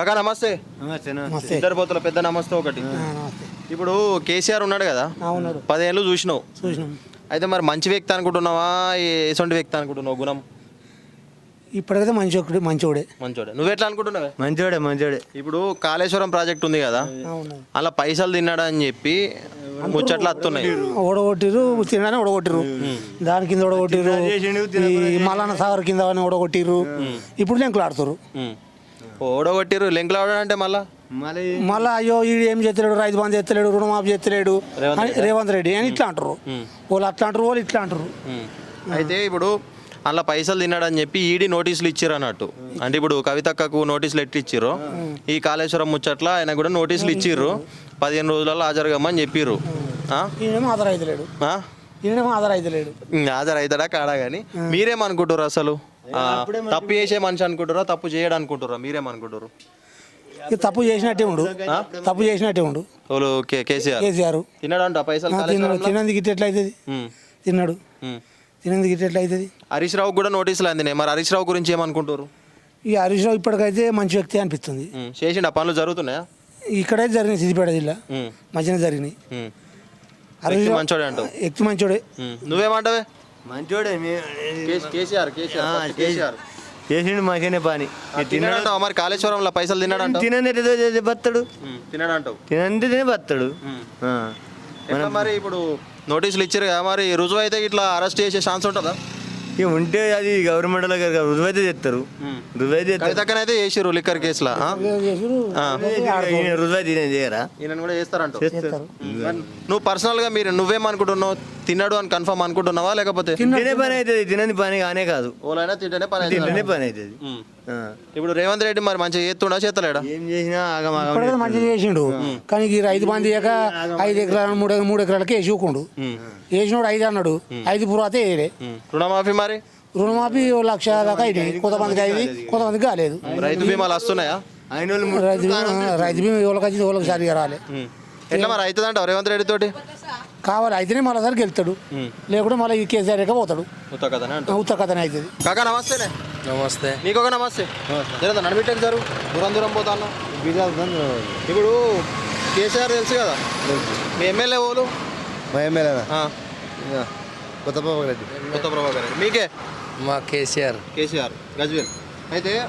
కాకా నమస్తే. నమస్తే ఇద్దరు పోతుల పెద్ద నమస్తే ఒకటి. ఇప్పుడు కేసీఆర్ ఉన్నాడు కదా? ఆ, ఉన్నాడు. పదేళ్ళు చూసినావు. చూసినాం. అయితే మరి మంచి వ్యక్తి అనుకుంటున్నావా? ఎటువంటి వ్యక్తి అనుకుంటున్నావు? గుణం? ఇప్పటికైతే మంచి ఒకటి మంచోడే. మంచోడే. నువ్వు ఎట్లా అనుకుంటున్నావే? మంచోడే మంచోడే. ఇప్పుడు కాళేశ్వరం ప్రాజెక్ట్ ఉంది కదా? అలా పైసలు తిన్నాడు అని చెప్పి ముచ్చట్లు వస్తున్నాయి ఓడగొట్టిరు తినని ఓడగొట్టిరు దాని కింద ఓడగొట్టిరు ఈ మల్లన్న సాగర్ కింద అని ఓడగొట్టిరు ఇప్పుడు ఆడుతారు ఉమ్. ఓడగొట్టిరు లెంకులు ఆడాడు అంటే మళ్ళా? మళ్ళీ మళ్ళా అయ్యో ఈడు ఏం చేస్తలేడు రైతు బంధు ఎత్తలేడు రుణమాఫీ చేస్తలేడు రేవంత్ అని రేవంత్ రెడ్డి. అని ఇట్లా అంటారు వాళ్ళు అట్లా అంటారు వాళ్ళు ఇట్లా అంటారు. అయితే ఇప్పుడు అలా పైసలు తిన్నాడు అని చెప్పి ఈడీ నోటీసులు ఇచ్చిర్రు అన్నట్టు. అంటే ఇప్పుడు కవితక్కకు నోటీసులు ఎట్టి ఇచ్చిర్రు? ఈ కాళేశ్వరం ముచ్చట్ల ఆయన కూడా నోటీసులు ఇచ్చిర్రు. పదిహేను రోజులలో చెప్పిర్రు. అవుతలేడు ఆ? ఈయనేమో ఆధార్ అవుతలేడు ఉమ్, హాజరు కాడా కానీ మీరేమనుకుంటారు అసలు? తప్పు చేసే మనిషి అనుకుంటారా తప్పు చేయడం అనుకుంటారా మీరేమనుకుంటారు తప్పు చేసినట్టే ఉండు. తప్పు చేసినట్టే ఉండు. కేసీఆర్. కేసీఆర్. పైసలు తిన్నాడు కాళేశ్వరంలో? తినందుకు ఇట్లా ఎట్లయితుంది ఉమ్, తిన్నాడు. తినందుకు ఇట్లా ఎట్లయితుంది హరీష్ రావు కూడా నోటీసులు అందినాయి. మరి హరీష్ రావు గురించి ఏమనుకుంటారు ఈ హరీష్ రావు ఇప్పటికైతే మంచి వ్యక్తి అనిపిస్తుంది. చేసిండు ఆ పనులు జరుగుతున్నాయా? ఇక్కడైతే జరిగినాయి సిద్దిపేట జిల్లా. మంచిగా జరిగినాయి. హరీష్ మంచోడే అంటావు. వ్యక్తి మంచోడే. నువ్వేమంటావే? మంచోడే కేసీఆర్ చేసిండు మంచిగానే పని. తిన్నాడంటావు మరి కాళేశ్వరంలో పైసలు తినండి ఏదో చేసి బతాడు ఉమ్, తిన్నాడంటావు తినండి తినే. ఎట్లా మరి ఇప్పుడు నోటీసులు ఇచ్చారు కదా మరి రుజువు అయితే ఇట్లా అరెస్ట్ చేసే ఛాన్స్ ఉంటుందా? ఇక ఉంటే అది గవర్నమెంట్ రుజువైతే చేస్తారు. రుజువైతే చేస్తారు. కవితక్కనైతే లిక్కర్ కేసులో రుజువైతే ఈయన చేయరా? కూడా చేస్తారంట. చేస్తారు. నువ్వు పర్సనల్గా మీరు నువ్వేమనుకుంటున్నావు తిన్నాడు అని కన్ఫర్మ్ అనుకుంటున్నావా లేకపోతే? తినే పని అవుతుంది. తినని పని కానే కాదు. ఓలైనా తింటేనే పని తింటేనే అవుతుందా? పని అవుతుంది. ఇప్పుడు రేవంత్ రెడ్డి మరి మంచిగా చేస్తుండా చేస్తలేడా? ఏం చేసినా ఆగమాగం ఇప్పటికైతే మంచిగా చేసిండు. కానీ ఈ రైతు బంధు ఇయ్యక ఐదు ఎకరాలు మూడు మూడు ఎకరాలకి వేసి ఊకుండు వేసినోడు ఐదు అన్నాడు. ఐదు పురాతే వేయలే. రుణమాఫీ మరి? రుణమాఫీ ఓ లక్ష దాకా అయినాయి. కొంతమందికి అయింది కొంతమందికి కాలేదు. రైతు బీమాలు వస్తున్నాయా ఆయన వాళ్ళు రైతు బీమా రైతు బీమా ఎవరికి వచ్చింది ఎవరికి సరిగా రాలే. ఎట్లా మరి అవుతుందంట రేవంత్ రెడ్డి తోటి? కావాలి అయితేనే మళ్ళీ సరికి వెళ్తాడు లేకుంటే మళ్ళీ ఈ కేసీఆర్ ఎక్క పోతాడు. ఉత్త కథనే కథనే అవుతుంది. కాకా నమస్తేనే. నమస్తే. నీకు ఒక నమస్తే జర నడిమిట్టకు జరు. దూరం దూరం పోతాను. ఇప్పుడు కేసీఆర్ తెలుసు కదా? మీ ఎమ్మెల్యే ఓలు మా ఎమ్మెల్యేనా? ఆ, కొత్త బాబు రెడ్డి. కొత్త ప్రభాకర్ రెడ్డి. మీకే? మా కేసీఆర్. కేసీఆర్ గజ్వేల్. అయితే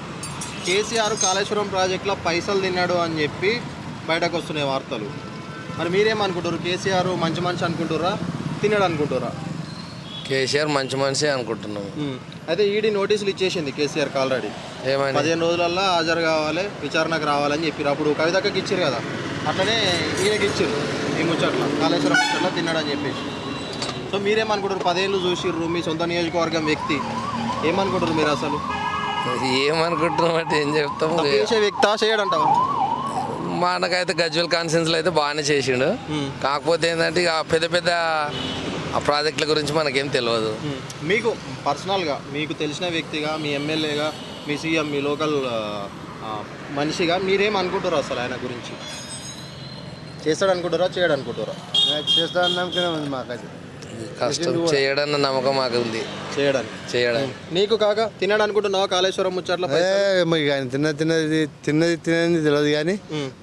కేసీఆర్ కాళేశ్వరం ప్రాజెక్టులో పైసలు తిన్నాడు అని చెప్పి బయటకు వస్తున్నాయి వార్తలు. మరి మీరేమనుకుంటారు కేసీఆర్ మంచి మనిషి అనుకుంటారా తిన్నాడు అనుకుంటారా కేసీఆర్ మంచి మనిషి అనుకుంటున్నాము ఉమ్. అయితే ఈడీ నోటీసులు ఇచ్చేసింది కేసీఆర్కి ఆల్రెడీ ఏమని పదిహేను రోజులల్లో హాజరు కావాలి విచారణకు రావాలని చెప్పారు అప్పుడు కవితక్కకి ఇచ్చారు కదా? అట్లనే ఈయనకి ఇచ్చారు ఈ ముచ్చట్ల. కాళేశ్వరం ముచ్చట్ల తిన్నాడని చెప్పేసి. సో మీరేమనుకుంటారు పదేళ్ళు చూసిర్రు మీ సొంత నియోజకవర్గం వ్యక్తి. ఏమనుకుంటారు మీరు అసలు? ఏమనుకుంటున్నాం అంటే ఏం చెప్తాము తప్పు చేసే వ్యక్తా చేయడంటావా మనకైతే గజ్వల్ కాన్సెన్స్లో అయితే బాగానే చేసిండు. కాకపోతే ఏంటంటే ఇక పెద్ద పెద్ద ఆ ప్రాజెక్టుల గురించి మనకేం తెలియదు. మీకు పర్సనల్గా మీకు తెలిసిన వ్యక్తిగా మీ ఎమ్మెల్యేగా మీ సీఎం మీ లోకల్ ఆ, మనిషిగా మీరేం అనుకుంటారు అసలు ఆయన గురించి? చేస్తాడు అనుకుంటారా చేయడు అనుకుంటారా చేస్తా నమ్మకం ఉంది మాకైతే. కష్టం. చేయడన్న నమ్మకం మాకు ఉంది చేయడానికి చేయడానికి నీకు కాక తిన్నాడు అనుకుంటున్నావా కాళేశ్వరం ముచ్చట్ల ఏ మరి ఆయన తిన్న తిన్నది తిన్నది తినది తెలియదు కానీ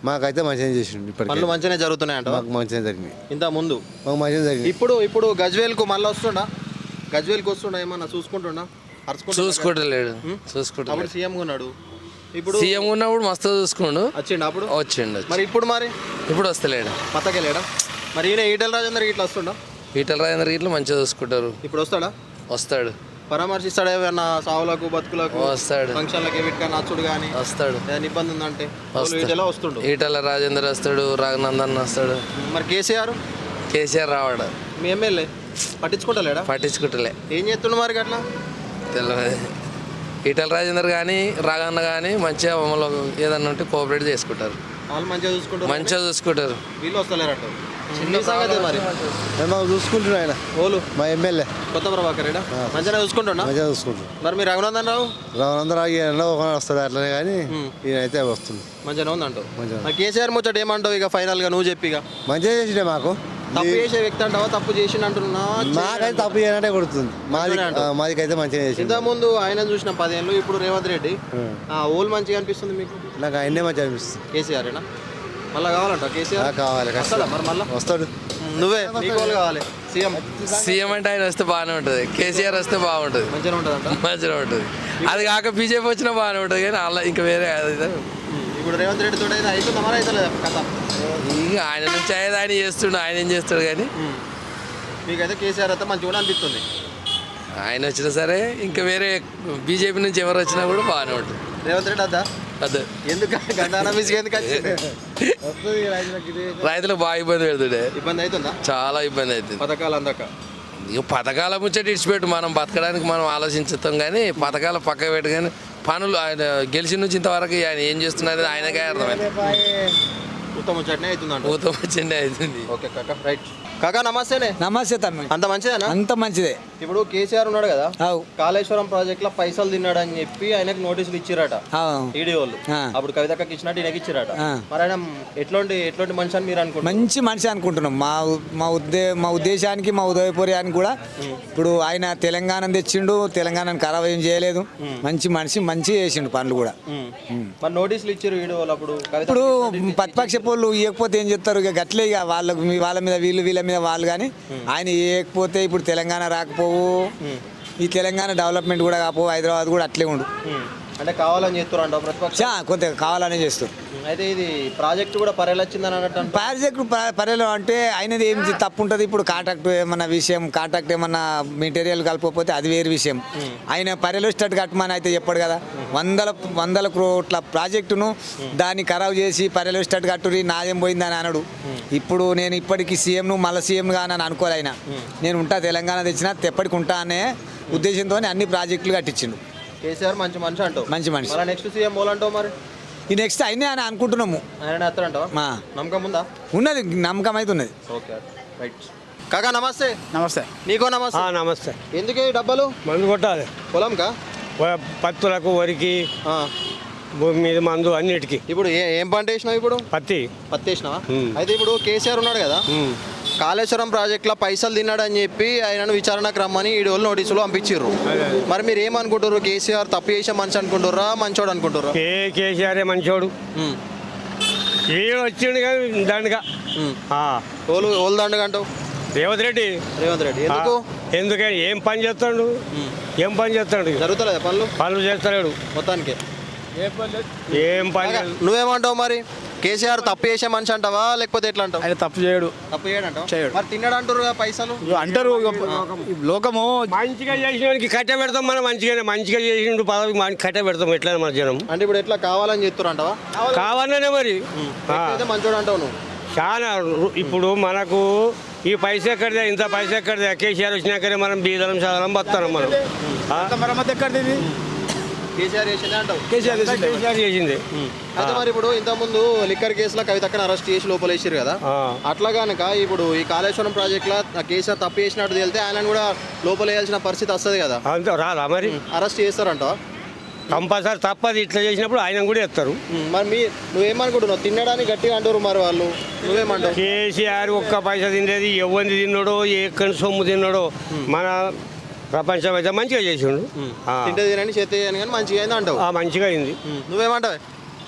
మాకైతే మంచిగా చేసిండు ఇప్పటికి. పనులు మంచిగానే జరుగుతున్నాయంట? మాకు మంచిగా జరిగింది ఇంత ముందు? మాకు మంచిగా జరిగింది ఇప్పుడు ఇప్పుడు గజ్వేల్కు మళ్ళీ వస్తుండా? గజ్వేల్కి వస్తుండా ఏమన్నా చూసుకుంటుండా? అరుచుకుంటుండా? చూసుకుంటలేడు. చూసుకుంటలేడు. అప్పుడు సీఎం ఉన్నాడు. ఇప్పుడు సీఎం ఉన్నప్పుడు మస్తు చూసుకుండు వచ్చిండు అప్పుడు? వచ్చిండు మరి ఇప్పుడు మరి? ఇప్పుడు వస్తలేడు. పత్తకెళ్ళాడా మరి ఈయన ఈటెల రాజేందర్ ఇట్లా వస్తుండా? ఈటల రాజేంద్ర ఇట్లా మంచిగా చూసుకుంటారు. ఇప్పుడు వస్తాడా? వస్తాడు. పరామర్శిస్తాడా ఏమన్నా సావులకు బతుకులకు వస్తాడు. ఫంక్షన్లకు ఏమిటికన్నా నచ్చుడు కానీ వస్తాడు. ఏదైనా ఇబ్బంది ఉందంటే. ఈటెలా వస్తుండు. ఈటల రాజేందర్ వస్తాడు రాఘనందన్ వస్తాడు. మరి కేసీఆర్? కేసీఆర్ రావాడు. మీ ఎమ్మెల్యే? పట్టించుకుంటలేడా? పట్టించుకుంటలే. ఏం చేస్తుండు మరి అట్లా తెలియదు ఈటల రాజేందర్ కానీ రాఘన్న కానీ మంచిగా మమ్మల్ని ఏదన్నా ఉంటే కోఆపరేట్ చేసుకుంటారు. వాళ్ళు మంచిగా చూసుకుంటారు. మంచిగా చూసుకుంటారు. వీళ్ళు వస్తలేరట. చిన్న సంగతి మరి. మేము చూసుకుంటున్నాం ఆయన. ఓలు. మా ఎమ్మెల్యే. కొత్త ప్రభాకర్ మంచిగా చూసుకుంటున్నా? మంచిగా చూసుకుంటున్నాం. మరి మీరు రఘునందన్ రావు? రావణందరూ ఈయన ఒక వస్తుంది అట్లనే కానీ ఈయన అయితే వస్తుంది. మంచిగా ఉందంటావు. మంచిగా కేసీఆర్ ముచ్చట ఏమంటావు ఇక ఫైనల్గా నువ్వు చెప్పి ఇక? మంచిగా చేసిండే మాకు. తప్పు చేసే వ్యక్తి అంటావా? తప్పు చేసిన అంటున్నా మాకైతే తప్పు చేయనంటే కొడుతుంది. మాది మాదికైతే మంచిగా చేసింది ఇంత ముందు ఆయన చూసిన పదేళ్ళు ఇప్పుడు రేవంత్ రెడ్డి. ఆ, ఓల్ మంచిగా అనిపిస్తుంది మీకు? నాకు ఆయనే మంచిగా అనిపిస్తుంది. కేసీఆర్ ఏనా మళ్ళీ కావాలంట కేసీఆర్? కావాలి ఖచ్చితంగా. మరి మళ్ళా? వస్తాడు. నువ్వే నీకు వాళ్ళు కావాలి. సీఎం. సీఎం అంటే ఆయన వస్తే బాగానే ఉంటుంది. కేసీఆర్ వస్తే బాగుంటుంది. మంచిగా ఉంటుందంట. మంచిగా ఉంటుంది. అది కాక బీజేపీ వచ్చినా బాగానే ఉంటుంది కానీ అలా ఇంకా వేరే అది ఇది. ఇప్పుడు రేవంత్ రెడ్డి తోటి అయితే అయిపోతుందా మరి? అయితే లేదా కథ? ఇక ఆయన నుంచి అయ్యేది ఆయన చేస్తుండు ఆయన ఏం చేస్తాడు కానీ. మీకైతే కేసీఆర్ అయితే మంచిగా కూడా అనిపిస్తుంది. ఆయన వచ్చినా సరే ఇంకా వేరే బీజేపీ నుంచి ఎవరు వచ్చినా కూడా బాగానే ఉంటుంది. రేవంత్ రెడ్డి అద్దా? అదే ఎందుకు? వచ్చింది? రైతులకు బాగా ఇబ్బంది పెడుతుండే. ఇబ్బంది అవుతుందా? చాలా ఇబ్బంది అవుతుంది. పథకాలు అందాక. ఇక పథకాల ముచ్చట ఇడిచిపెట్టు మనం బతకడానికి మనం ఆలోచించుతాం కానీ పథకాల పక్క పెట్టు కానీ పనులు ఆయన గెలిచిన నుంచి ఇంతవరకు ఆయన ఏం చేస్తున్నది ఆయనకే అర్థమైంది. ఉత్తమ చట్నీ అవుతుందంట. ఊతం వచ్చిండే అవుతుంది. ఓకే కాకా. రైట్. కాకా నమస్తేనే. నమస్తే తమ్మి. అంత మంచిదేనా? అంత మంచిదే. ఇప్పుడు కేసీఆర్ ఉన్నాడు కదా కాళేశ్వరం ప్రాజెక్ట్లో పైసలు తిన్నాడు అని చెప్పి ఆయనకు నోటీసులు ఇచ్చిరట. ఈడీ వాళ్ళు. అప్పుడు కవితక్కకి ఇచ్చినట్టు ఈయనకి ఇచ్చిరట. మరి ఆయన ఎట్లాంటి ఎట్లాంటి మనిషి అని మీరు అనుకుంటారు మంచి మనిషి అనుకుంటున్నాం. మా మా ఉద్దే మా ఉద్దేశానికి మా ఉదయపూర్యానికి కూడా ఇప్పుడు ఆయన తెలంగాణ తెచ్చిండు తెలంగాణను ఖరాబ్ ఏం చేయలేదు మంచి మనిషి మంచి చేసిండు పనులు కూడా. మరి నోటీసులు ఇచ్చారు ఈడీ వాళ్ళు అప్పుడు? కవిత ఇప్పుడు ప్రతిపక్ష పోళ్ళు ఇవ్వకపోతే ఏం చెప్తారు ఇక గట్లే ఇక వాళ్ళకు వాళ్ళ మీద వీళ్ళు వీళ్ళ మీద వాళ్ళు కానీ ఆయన ఇవ్వకపోతే ఇప్పుడు తెలంగాణ రాకపోవు ఈ తెలంగాణ డెవలప్మెంట్ కూడా కాకపోవు హైదరాబాద్ కూడా అట్లే ఉండు. అంటే కావాలని చెప్తారు అంట ప్రతిపక్ష? కొంత కావాలనే చేస్తారు అయితే ఇది ప్రాజెక్ట్ కూడా పర్యలొచ్చిందని అన్నట్టు. ప్రాజెక్ట్ పర్యలో అంటే అయినది ఏం తప్పు ఉంటుంది ఇప్పుడు కాంట్రాక్ట్ ఏమన్నా విషయం కాంట్రాక్ట్ ఏమన్నా మెటీరియల్ కలపకపోతే అది వేరే విషయం. ఆయన పర్యలో స్టార్ట్ కట్టమని అయితే చెప్పాడు కదా. వందల వందల కోట్ల ప్రాజెక్టును దాన్ని ఖరాబ్ చేసి పర్యలో స్టార్ట్ కట్టురి నాదేం పోయిందని అనడు. ఇప్పుడు నేను ఇప్పటికి సీఎంను మళ్ళీ సీఎంగా అని అనుకోలే ఆయన నేను ఉంటా తెలంగాణ తెచ్చినా తెప్పటికి ఉంటా అనే ఉద్దేశంతో అన్ని ప్రాజెక్టులు కట్టించిండు. కేసీఆర్ మంచి మనిషి అంటావు. మంచి మనిషి. మళ్ళీ నెక్స్ట్ సీఎం అంటావు మరి? ఈ నెక్స్ట్ అయినా అని అనుకుంటున్నాము. ఆయన ఎత్తారంటావా మా. నమ్మకం ఉందా? ఉన్నది నమ్మకం అయితే ఉన్నది. Okay right. కాకా నమస్తే. నమస్తే. నీకో నమస్తే. నమస్తే. ఎందుకు ఈ డబ్బాలు? మందు కొట్టాలి. పొలంకా? పత్తులకు వరికి ఆ. భూమి మీద మందు అన్నిటికీ. ఇప్పుడు ఏ ఏం పంట వేసినావు ఇప్పుడు? పత్తి. పత్తి వేసినావా. అయితే ఇప్పుడు కేసీఆర్ ఉన్నాడు కదా. కాళేశ్వరం ప్రాజెక్ట్లో పైసలు తిన్నాడని చెప్పి ఆయనను విచారణకు రమ్మని ఈ వాళ్ళు నోటీసులు పంపించారు మరి మీరు ఏమనుకుంటారు కేసీఆర్ తప్పు చేసే మనిషి అనుకుంటారా మంచోడు అనుకుంటారా కే కేసీఆర్ మంచోడు. ఏ వచ్చిండు కానీ దండగా. ఓలు ఓలు దండగా అంటావు? రేవంత్ రెడ్డి. రేవంత్ రెడ్డి. ఎందుకు. ఎందుకని? ఏం పని చేస్తాడు? ఏం పని చేస్తాడు? జరుగుతలేదా పనులు? పనులు చేస్తలేడు. మొత్తానికి. ఏం పని. నువ్వేమంటావు మరి? కేసీఆర్ తప్పు చేసే మనిషి అంటావా? లేకపోతే ఎట్లా అంటావు? ఆయన తప్పు చేయడు. తప్పు చేయడు. మరి తిన్నాడు అంటారు పైసలు? అంటారు లోకము మంచిగా చేసినోనికి కట్ట పెడతాం మనం మంచిగానే మంచిగా చేసిండు పదవికి మన కట్ట పెడతాం ఎట్లా మన జనం. అంటే ఇప్పుడు ఎట్లా కావాలని చెప్తారు అంటావా? కావాలనే మరి. మంచోడు అంటావు నువ్వు? చాలా ఇప్పుడు మనకు ఈ పైసా ఎక్కడిదే? ఇంత పైసా ఎక్కడిదే? కేసీఆర్ వచ్చినాకనే మనం బీదలం చదలం బతున్నాం మనం. మరమ్మతు ఎక్కడిది కేసీఆర్ చేసిందే అంటావు? కేసీఆర్ చేసిందే. కేసీఆర్ చేసింది అయితే మరి ఇప్పుడు ఇంతకుముందు లిక్కర్ కేసులో కవితక్కని అరెస్ట్ చేసి లోపలేసారు కదా. ఆ. అట్లా కనుక ఇప్పుడు ఈ కాళేశ్వరం ప్రాజెక్ట్లో కేసీఆర్ తప్పు చేసినట్టు తేలితే ఆయనను కూడా లోపలేయాల్సిన పరిస్థితి వస్తుంది కదా. అంత రాదా మరి? అరెస్ట్ చేస్తారంట కంపల్సరీ తప్పది ఇట్లా చేసినప్పుడు ఆయన కూడా ఎత్తారు. మరి మీ నువ్వేమనుకుంటున్నావు? తినడానికి గట్టిగా అంటారు మరి వాళ్ళు. నువ్వేమంటావు? కేసీఆర్ ఒక్క పైసా తినలేదు ఎవరిని తిన్నాడో ఎక్కడి సొమ్ము తిన్నాడో. మన ప్రపంచం అయితే మంచిగా చేసిండు. ఆ. తింటే తినని చేతి చేయని కానీ మంచిగా అయింది అంటావు. ఆ, మంచిగా అయింది. నువ్వేమంటావు?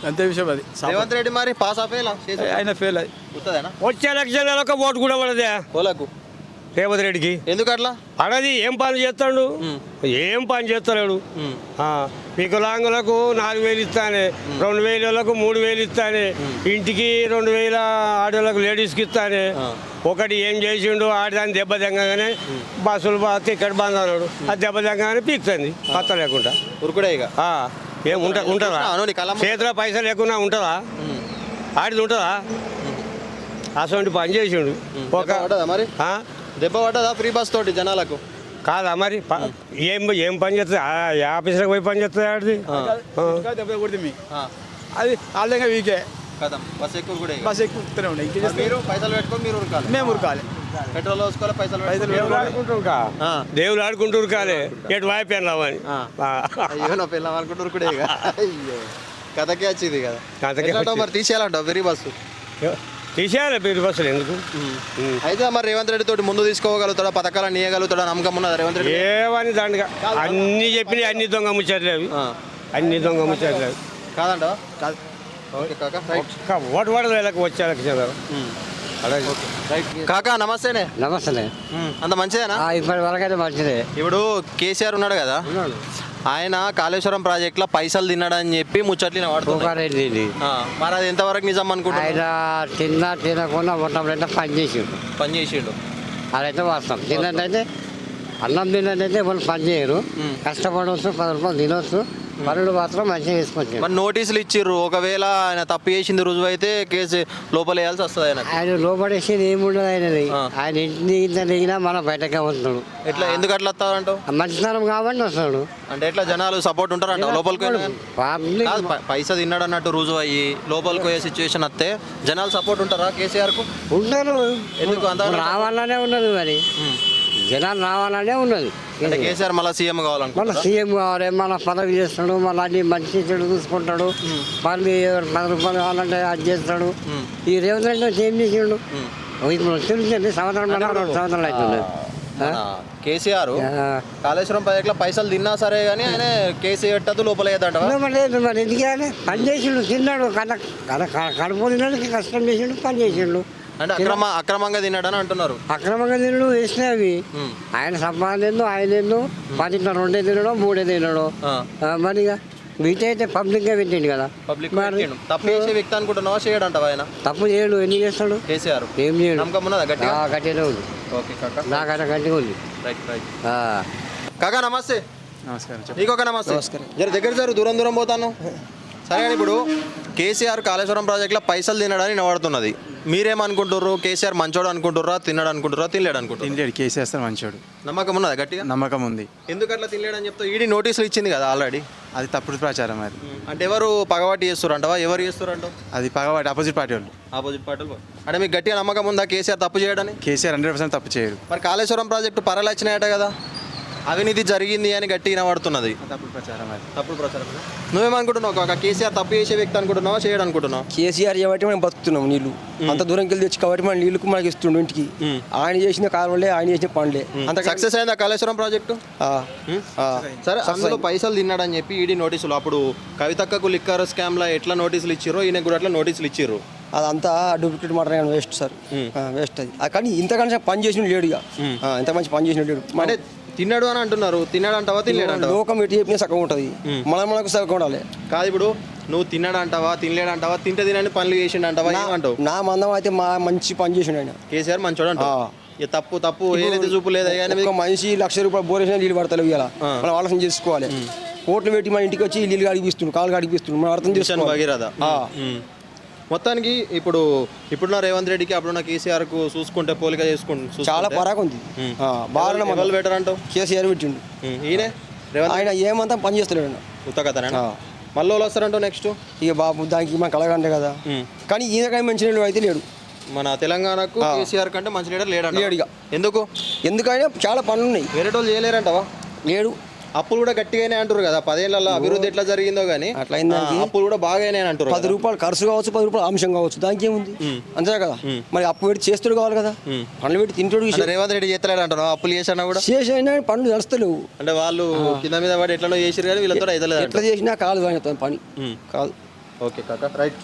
అంతే విషయం అది. రేవంత్ రెడ్డి మరి పాస్ ఆఫేలా ఆయన ఫెయిల్ అది వచ్చే ఎలక్షన్లలో ఒక ఓటు కూడా పడదే. ఓలకు రేవంత్ రెడ్డికి ఎందుకు అట్లా పడది ఏం పని చేస్తాడు? ఏం పని చేస్తలేడు. వికలాంగులకు నాలుగు వేలు ఇస్తానే రెండు వేలకు మూడు వేలు ఇస్తానే ఇంటికి రెండు వేల ఆడోళ్ళకు లేడీస్కి ఇస్తానే. ఒకటి ఏం చేసిండు ఆడదాన్ని దెబ్బ తెంగగానే బస్సులు టికెట్ బంద్ అన్నాడు ఆ దెబ్బ తెంగగానే పీకుతుంది పత్త లేకుండా. ఉరుకుడే ఇక. ఏం ఉంట ఉంటుందా? చేతిలో పైసలు లేకున్నా ఉంటుందా? ఆడిది ఉంటుందా? అసలు పని చేసిండు. ఒక మరి? దెబ్బ పడ్డదా ఫ్రీ బస్ తోటి జనాలకు? కాదా మరి? ప- ఏం ఏం పని చేస్తుంది? ఆ, ఆఫీసులకు పోయి పని చేస్తుంది ఆడిది. దెబ్బ ఆ, అది వాళ్ళగా వీకే. కదం. బస్ ఎక్కువ కూడా ఇక. బస్ ఎక్కుతూనే ఇంకేం మరి చేస్తాం మీరు పైసలు పెట్టుకొని మీరు ఉరకాలి. మేము ఉరకాలి. పెట్రోల్ పైసలు. దేవుడు ఆడుకుంటారు కా ఆ. దేవుడు ఆడుకుంటారు కాలే ఎటు వాయిపోయాను రావని ఆ. అయ్యో నా పిల్లం అనుకుంటూ ఉరుకుడే ఇక. అయ్యో. కథకే వచ్చింది కదా. కథకే. మరి? తీసేయాలంటావు? Very bus? తీసేయాలి పేరు బస్సులు ఎందుకు? అయితే మరి రేవంత్ రెడ్డి తోటి ముందు తీసుకోగలుగుతాడా? పథకాలను నీయగలుగుతాడా నమ్మకం ఉన్నదా రేవంత్ రెడ్డి ఏవని దండగా? అన్ని చెప్పినాయి అన్ని దొంగ ముచ్చట్లే అవి. ఆ. అన్ని దొంగ ముచ్చట్లే అవి. కాదంట? కాదు. ఓటు పడదు వీళ్ళకి వచ్చేళ్ళకి చంద్ర అలాగే. రైట్. కాకా నమస్తేనే. నమస్తే ఉమ్, అంత మంచిదేనా? ఇప్పటి వరకైతే మంచిదే. ఇప్పుడు కేసీఆర్ ఉన్నాడు కదా. ఆయన కాళేశ్వరం ప్రాజెక్ట్లో పైసలు తిన్నాడని చెప్పి ఇది. ఆ, మరి అది ఎంతవరకు నిజం అనుకుంటున్నా ఆయన తిన్నా తినకుండా ఉన్నప్పుడైతే పని చేసిండు. పని చేసిండు. అదైతే వాస్తవం. తిన్నట్టయితే అన్నం తిన్నట్టయితే వాళ్ళు పని చేయరు. కష్టపడవచ్చు పది రూపాయలు తినవచ్చు. పనులు మాత్రం మంచిగా తీసుకొచ్చారు మరి నోటీసులు ఇచ్చిర్రు. ఒకవేళ ఆయన తప్పు చేసింది రుజువు అయితే కేసు లోపల వేయాల్సి వస్తుంది ఆయన ఆయన లోపడేసేది ఏముండదు ఆయనది. ఆ. ఆయన ఇంటి ఇంత దిగినా మన బయటకే వస్తున్నాడు ఎట్లా? ఎందుకు అట్లా వస్తారంటావు మంచితనం కాబట్టి వస్తాడు అంటే ఎట్లా? జనాలు సపోర్ట్ ఉంటారంట లోపలికి పైసా తిన్నాడు అన్నట్టు రుజువు అయ్యి లోపలికి పోయే సిచ్యువేషన్ వస్తే జనాలు సపోర్ట్ ఉంటారా కేసీఆర్కు ఉంటారు ఎందుకు? అంత రావాలనే ఉన్నది మరి. జనాలు రావాలనే ఉన్నది. అంటే కేసీఆర్ మళ్ళీ సీఎం మన కావాలనుకుంటున్నా సీఎం కావాలి మన పదవి చేస్తాడు మన అన్ని మంచి చెడు చూసుకుంటాడు. మళ్ళీ పది రూపాయలు కావాలంటే అది చేస్తాడు. ఈ రేవంత్ రెడ్డి వచ్చి ఏం చేసిండు? ఇప్పుడు వచ్చింది సంవత్సరం కన్నా రెండు సంవత్సరాలు అవుతుంది. మన కేసీఆర్ కాళేశ్వరం ప్రాజెక్ట్లో పైసలు తిన్నా సరే కానీ ఆయన కేసు పెట్టదు లోపల వేయదంట మరి మరి ఎందుకంటే పని చేసిండు తిన్నాడు కన కన- కడుపు తిన్నాడు కష్టం చేసిండు పని చేసిండు. అంటే అక్రమ అక్రమంగా తిన్నాడని అంటున్నారు. అక్రమంగా తినడు వేసినవి. ఆయన సంపాదన ఆయన ఎన్నో పది రెండే తినడం మూడే తినడం. మరి ఇక వీటి అయితే పబ్లిక్గా పెట్టిండు కదా. పబ్లిక్ తప్పు చేసే వ్యక్తి అనుకుంటున్నావా చేయడంటావా ఆయన? తప్పు చేయడు ఎన్ని చేస్తాడు? కేసీఆర్ ఏం చేయడు. నమ్మకం ఉన్నదా గట్టిగా? ఆ, గట్టిగానే ఉంది. ఓకే కాకా. నాకైనా గట్టిగా ఉంది. Right right. ఆ. కాకా నమస్తే. నమస్కారం నీకొక నమస్తే. జర దగ్గర జరు దూరం దూరం పోతాను. సరే ఇప్పుడు కేసీఆర్ కాళేశ్వరం ప్రాజెక్ట్లో పైసలు తినడని నిలబడుతున్నది. మీరేమనుకుంటుర్రు? కేసీఆర్ మంచోడు అనుకుంటుర్రా? తిన్నాడు అనుకుంటుర్రా? తినలేడు అనుకుంటారు తినలేడు. కేసీఆర్ మంచోడు. నమ్మకం ఉన్నదా గట్టిగా? నమ్మకం ఉంది. ఎందుకు అట్లా తినలేడని చెప్తా ఈడీ నోటీసులు ఇచ్చింది కదా ఆల్రెడీ. అది తప్పుడు ప్రచారం అది. అంటే ఎవరు పగవాటి చేస్తారంటవా ఎవరు చేస్తారంటావు అది పగవాటి ఆపోజిట్ పార్టీ వాళ్ళు. ఆపోజిట్ పార్టీలు అంటే మీకు గట్టిగా నమ్మకం ఉందా కేసీఆర్ తప్పు చేయడని కేసీఆర్ హండ్రెడ్ పర్సెంట్ తప్పు చేయడు. మరి కాళేశ్వరం ప్రాజెక్టు పరలు వచ్చినాయట కదా. అవినీతి జరిగింది అని గట్టి వినబడుతున్నది. తప్పుడు ప్రచారం అది. తప్పుడు ప్రచారం నువ్వేమనుకుంటున్నావు? ఒక కేసీఆర్ తప్పు చేసే వ్యక్తి అనుకుంటున్నావా? చేయడం అనుకుంటున్నావు కేసీఆర్ చేయబట్టి మనం బతుకుతున్నాం నీళ్ళు. అంత దూరంకి వెళ్ళి తెచ్చి కాబట్టి మన నీళ్ళకు మనకి ఇస్తుండు ఇంటికి. ఆయన చేసిన కాలంలో ఆయన చేసిన పనులే. అంత సక్సెస్ అయిందా కాళేశ్వరం ప్రాజెక్టు. సరే అందులో పైసలు తిన్నాడని చెప్పి ఈడీ నోటీసులు. అప్పుడు కవితక్కకు లిక్కర్ స్కామ్ లా ఎట్లా నోటీసులు ఇచ్చిర్రో ఈయన కూడా అట్లా నోటీసులు ఇచ్చిర్రు. అదంతా డూప్లికేట్ మాట వేస్ట్ సార్. వేస్ట్ అది. కానీ ఇంతకంటే పని చేసిన లేడు ఇక. ఆ, ఇంత మంచి పని చేసిన లేడు. అంటే తిన్నాడు అని అంటున్నారు. తిన్నాడు. అంటావా తినలేడు అంటావా లోకం ఎటు చెప్పినా సగం ఉంటుంది. మనం మనకు సగం ఉండాలి. కాదు ఇప్పుడు నువ్వు తిన్నాడు అంటావా తినలేడు అంటావా తింటే తినని పనులు చేసిండు అంటావా ఏమంటావు? నా మందం అయితే మా మంచి పని చేసిండు ఆయన. కేసీఆర్ మంచోడు అంటావు? తప్పు తప్పు ఏదైతే చూపు లేదా ఒక మనిషి లక్ష రూపాయలు బోరేసిన నీళ్ళు పడతలేవు ఇవాళ మనం ఆలోచన చేసుకోవాలి. కోట్లు పెట్టి మన ఇంటికి వచ్చి నీళ్ళు అడిగిస్తుండు కాలు అడిగిస్తుండు మనం అర్థం చేసుకోవాలి. భగీరథ. మొత్తానికి ఇప్పుడు ఇప్పుడున్న రేవంత్ రెడ్డికి అప్పుడున్న కేసీఆర్కు చూసుకుంటే పోలిక చేసుకుంటే చాలా పరాకు ఉంది. బాగా ఎవరు బెటర్ అంటావు? కేసీఆర్ పెట్టిండు. ఈయనే? రేవంత్ ఆయన ఏమంతా పని చేస్తలేడు ఆ. మళ్ళీ వాళ్ళు వస్తారంటావు నెక్స్ట్ ఇక బాబు దానికి మన కలగంటే కదా. కానీ ఈయనకాయ మంచి నీళ్ళు అయితే లేడు. మన తెలంగాణకు. కేసీఆర్ కంటే మంచి లీడర్ లేడంట. లేడు ఇక. ఎందుకు? ఎందుకైనా చాలా పనులు ఉన్నాయి. వేరే వాళ్ళు చేయలేరంటవా? లేడు. అప్పులు కూడా గట్టిగానే అంటారు కదా. పదేళ్ళలో అభివృద్ధి ఎట్లా జరిగిందో కానీ అట్లా. అప్పులు కూడా బాగానే అంటారు పది రూపాయలు ఖర్చు కావచ్చు పది రూపాయలు అంశం కావచ్చు దానికి ఏముంది? అంతే కదా? మరి అప్పు పెట్టి చేస్తుడు కావాలి కదా? పనులు పెట్టి తింటాడు రేవంత్ రెడ్డి చేస్తలేడు అంటారు అప్పులు చేసినా కూడా? చేసి అయినా పనులు నడుస్తలేవు. అంటే వాళ్ళు కింద మీద పడి ఎట్లనో చేసిరు కానీ వీళ్ళతో ఎట్లా చేసినా కాదు పని. కాదు. ఓకే కాకా. రైట్.